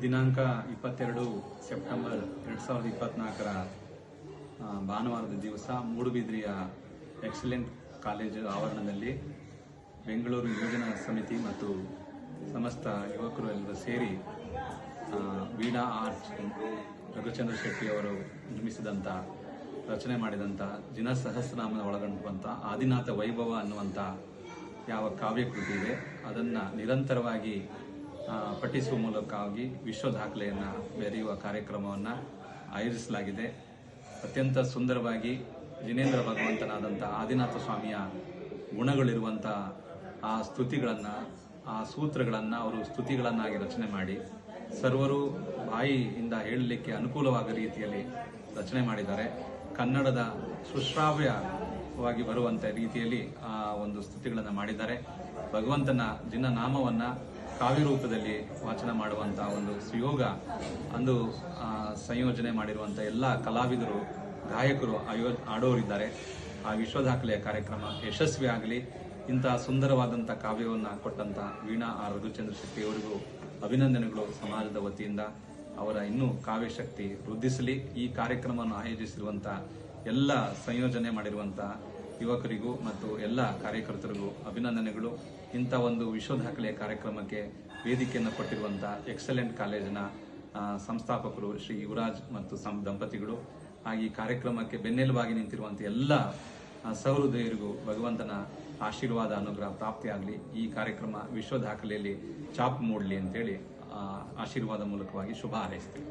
ದಿನಾಂಕ ಇಪ್ಪತ್ತೆರಡು ಸೆಪ್ಟೆಂಬರ್ ಎರಡು ಸಾವಿರದ ಇಪ್ಪತ್ನಾಲ್ಕರ ಭಾನುವಾರದ ದಿವಸ ಮೂಡುಬಿದ್ರಿಯ ಎಕ್ಸಲೆಂಟ್ ಕಾಲೇಜು ಆವರಣದಲ್ಲಿ ಬೆಂಗಳೂರು ಯೋಜನಾ ಸಮಿತಿ ಮತ್ತು ಸಮಸ್ತ ಯುವಕರು ಎಲ್ಲರೂ ಸೇರಿ ವೀಣಾ ಆರ್ಟ್ ರಘುಚಂದ್ರ ಶೆಟ್ಟಿ ಅವರು ನಿರ್ಮಿಸಿದಂಥ ರಚನೆ ಮಾಡಿದಂಥ ಜಿನ ಸಹಸ್ರನಾಮನ ಒಳಗೊಂಡಂಥ ಆದಿನಾಥ ವೈಭವ ಅನ್ನುವಂಥ ಯಾವ ಕಾವ್ಯಕೃತಿ ಇದೆ, ಅದನ್ನು ನಿರಂತರವಾಗಿ ಪಠಿಸುವ ಮೂಲಕವಾಗಿ ವಿಶ್ವ ದಾಖಲೆಯನ್ನು ಬೆರೆಯುವ ಕಾರ್ಯಕ್ರಮವನ್ನು ಆಯೋಜಿಸಲಾಗಿದೆ. ಅತ್ಯಂತ ಸುಂದರವಾಗಿ ಜಿನೇಂದ್ರ ಭಗವಂತನಾದಂಥ ಆದಿನಾಥ ಸ್ವಾಮಿಯ ಗುಣಗಳಿರುವಂಥ ಆ ಸ್ತುತಿಗಳನ್ನು, ಆ ಸೂತ್ರಗಳನ್ನು ಅವರು ಸ್ತುತಿಗಳನ್ನಾಗಿ ರಚನೆ ಮಾಡಿ, ಸರ್ವರು ಬಾಯಿಯಿಂದ ಹೇಳಲಿಕ್ಕೆ ಅನುಕೂಲವಾದ ರೀತಿಯಲ್ಲಿ ರಚನೆ ಮಾಡಿದ್ದಾರೆ. ಕನ್ನಡದ ಸುಶ್ರಾವ್ಯವಾಗಿ ಬರುವಂಥ ರೀತಿಯಲ್ಲಿ ಆ ಒಂದು ಸ್ತುತಿಗಳನ್ನು ಮಾಡಿದ್ದಾರೆ. ಭಗವಂತನ ದಿನ ನಾಮವನ್ನು ಕಾವ್ಯ ರೂಪದಲ್ಲಿ ವಾಚನ ಮಾಡುವಂಥ ಒಂದು ಸುಯೋಗ, ಅಂದು ಸಂಯೋಜನೆ ಮಾಡಿರುವಂಥ ಎಲ್ಲ ಕಲಾವಿದರು, ಗಾಯಕರು ಆಯೋ, ಆಡೋರಿದ್ದಾರೆ. ಆ ವಿಶ್ವ ದಾಖಲೆಯ ಕಾರ್ಯಕ್ರಮ ಯಶಸ್ವಿ ಆಗಲಿ. ಇಂತಹ ಸುಂದರವಾದಂಥ ಕಾವ್ಯವನ್ನು ಕೊಟ್ಟಂಥ ವೀಣಾ ಆರ್ ರಘುಚಂದ್ರ ಶೆಟ್ಟಿ ಅವರಿಗೂ ಅಭಿನಂದನೆಗಳು ಸಮಾಜದ ವತಿಯಿಂದ. ಅವರ ಇನ್ನೂ ಕಾವ್ಯಶಕ್ತಿ ವೃದ್ಧಿಸಲಿ. ಈ ಕಾರ್ಯಕ್ರಮವನ್ನು ಆಯೋಜಿಸಿರುವಂಥ ಎಲ್ಲ ಸಂಯೋಜನೆ ಮಾಡಿರುವಂಥ ಯುವಕರಿಗೂ ಮತ್ತು ಎಲ್ಲ ಕಾರ್ಯಕರ್ತರಿಗೂ ಅಭಿನಂದನೆಗಳು. ಇಂಥ ಒಂದು ವಿಶ್ವ ದಾಖಲೆಯ ಕಾರ್ಯಕ್ರಮಕ್ಕೆ ವೇದಿಕೆಯನ್ನು ಕೊಟ್ಟಿರುವಂಥ ಎಕ್ಸಲೆಂಟ್ ಕಾಲೇಜಿನ ಸಂಸ್ಥಾಪಕರು ಶ್ರೀ ಯುವರಾಜ್ ಮತ್ತು ಸಂ ದಂಪತಿಗಳು. ಹಾಗೆ ಈ ಕಾರ್ಯಕ್ರಮಕ್ಕೆ ಬೆನ್ನೆಲುಬಾಗಿ ನಿಂತಿರುವಂಥ ಎಲ್ಲ ಸಹೃದಯರಿಗೂ ಭಗವಂತನ ಆಶೀರ್ವಾದ, ಅನುಗ್ರಹ ಪ್ರಾಪ್ತಿಯಾಗಲಿ. ಈ ಕಾರ್ಯಕ್ರಮ ವಿಶ್ವ ದಾಖಲೆಯಲ್ಲಿ ಚಾಪ್ ಮೂಡಲಿ ಅಂತೇಳಿ ಆಶೀರ್ವಾದ ಮೂಲಕವಾಗಿ ಶುಭ ಹಾರೈಸ್ತೀವಿ